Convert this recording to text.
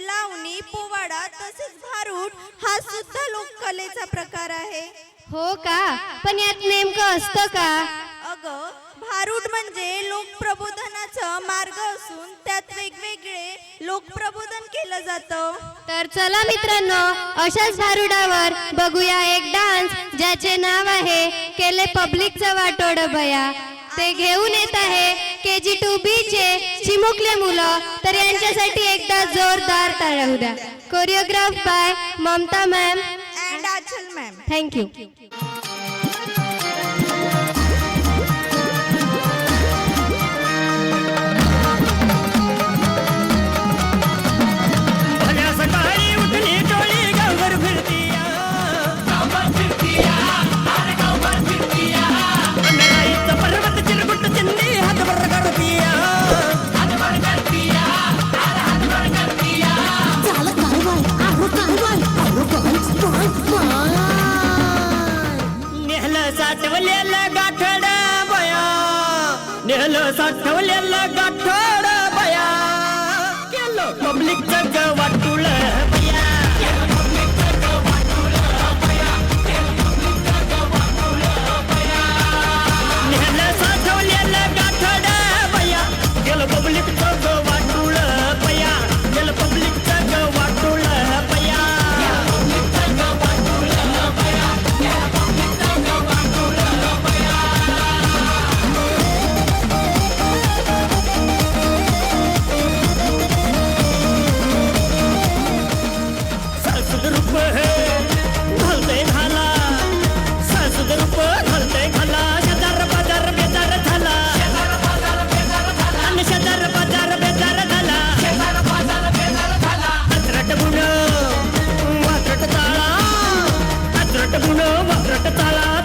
लावणी पोवाडा तसेच भारूड हा सुद्धा लोककलेचा प्रकार आहे. हो का? पण यात नेमकं असतं का? अग भारूड म्हणजे लोकप्रबोधनाचं मार्ग असून त्यात वेगवेगळे लोकप्रबोधन केलं जातं. तर चला मित्रांनो अशाच भारुडावर बघूया एक डान्स ज्याचे नाव आहे केले पब्लिकचं वाटोड बया. ते घेऊन येत आहे के जी टू बी चे चिमुकले मुलं. तर यांच्यासाठी एकदा जोरदार टाळ्या द्या. Choreograph by Mamata ma'am and Aanchal ma'am thank you Catalan.